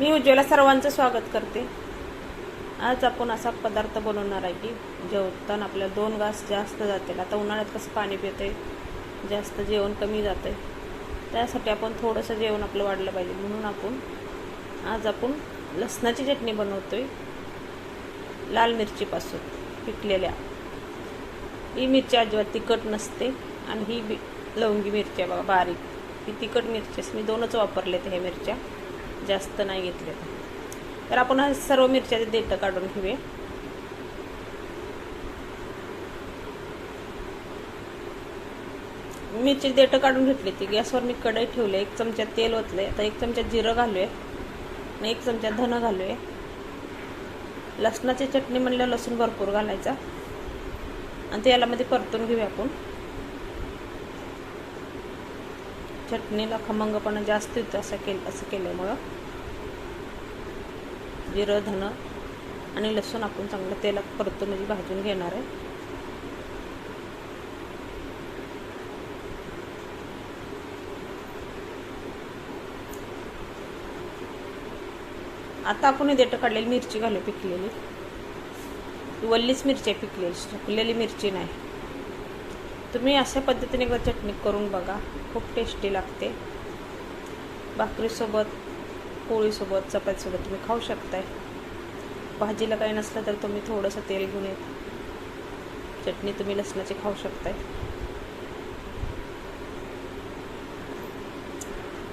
मी उज्ज्वला सर्वांचं स्वागत करते. आज आपण असा पदार्थ बनवणार आहे की जेवताना आपल्याला दोन घास जास्त जातील. आता उन्हाळ्यात कसं पाणी पिते जास्त जेवण कमी जाते त्यासाठी आपण थोडंसं जेवण आपलं वाढलं पाहिजे. म्हणून आपण आज आपण लसणाची चटणी बनवतोय. लाल मिरचीपासून पिकलेल्या. ही मिरची अजिबात तिखट नसते आणि ही बी लवंगी मिरची आहे बघा बारीक. ही तिखट मिरची मी दोनच वापरले हे मिरच्या. जास्त नाही घेतले. तर आपण सर्व मिरच्या देठं काढून घेऊया. मिरची देठं काढून घेतली ती. गॅसवर मी कढई ठेवले. एक चमचा तेल ओतले आता एक चमचा जिरं घालूया. आणि एक चमचा धनं घालूया. लसणाची चटणी म्हणलं लसूण भरपूर घालायचा. आणि ते यालामध्ये परतून घेऊया आपण. चटणीला खमंगपणा जास्त येतो असं केलं असं केल्यामुळं जिरं धनं आणि लसूण आपण चांगलं तेलात परतून म्हणजे भाजून घेणार आहे. आता आपण देठं काढलेली मिरची घालू पिकलेली. वल्लीच मिरची आहे पिकलेली सुकलेली मिरची नाही. तुम्ही अशा पद्धतीने चटणी करून बघा. खूप टेस्टी लागते. भाकरीसोबत पोळीसोबत चपातीसोबत तुम्ही खाऊ शकताय. भाजीला काही नसलं तर तुम्ही थोडंसं तेल घेऊन येत. चटणी तुम्ही लसणाची खाऊ शकताय.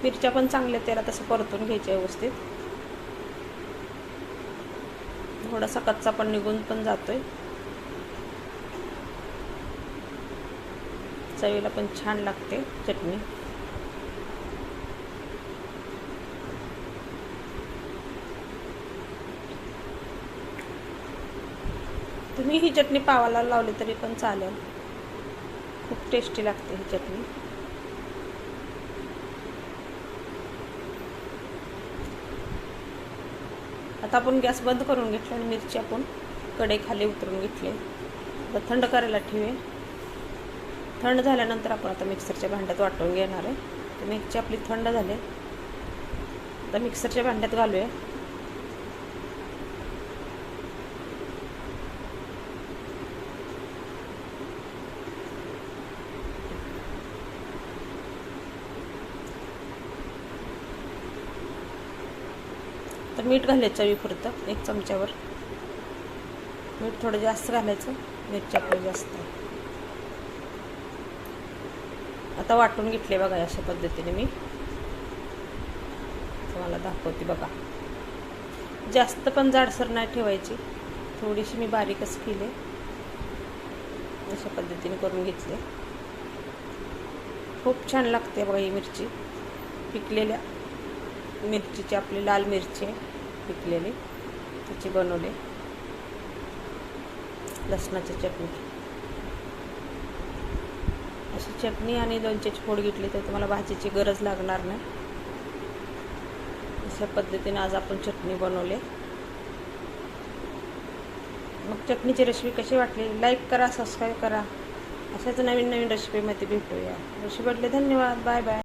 मिरच्या पण चांगल्या तेला तसं परतून घ्यायच्या व्यवस्थित. थोडासा कच्चा पण निघून पण जातोय. चवीला पण छान लागते चटणी. तुम्ही ही चटणी पावाला लावली तरी पण चालेल. खूप टेस्टी लागते ही चटणी. आता आपण गॅस बंद करून घेतला आणि मिरची आपण कडे खाली उतरून घेतली. आता थंड करायला ठेवे थंड झाल्यानंतर आपण आता मिक्सरच्या भांड्यात वाटून घेणार आहे. तर मिरची आपली थंड झाली आता मिक्सरच्या भांड्यात घालूया. तर मीठ घालायचं चवीपुरतं एक चमच्यावर. मीठ थोडं जास्त घालायचं मिरची आपली जास्त आता वाटून घेतले बघा अशा पद्धतीने मी. तुम्हाला दाखवते बघा. जास्त पण जाडसर नाही ठेवायची. थोडीशी मी बारीकच केले. अशा पद्धतीने करून घेतले. खूप छान लागते बघा ही मिरची. पिकलेल्या मिरचीची आपली लाल मिरची आहे पिकलेली. त्याची बनवले. लसणाची चटणी. चटणी आणि लोणच्याची फोड घेतली तर तुम्हाला भाजीची गरज लागणार नाही. अशा पद्धतीने आज आपण चटणी बनवली. मग चटणीची रेसिपी कशी वाटली? लाईक करा सबस्क्राईब करा. अशाच नवीन नवीन रेसिपीमध्ये भेटूया. रेसिपी वाटले धन्यवाद. Bye bye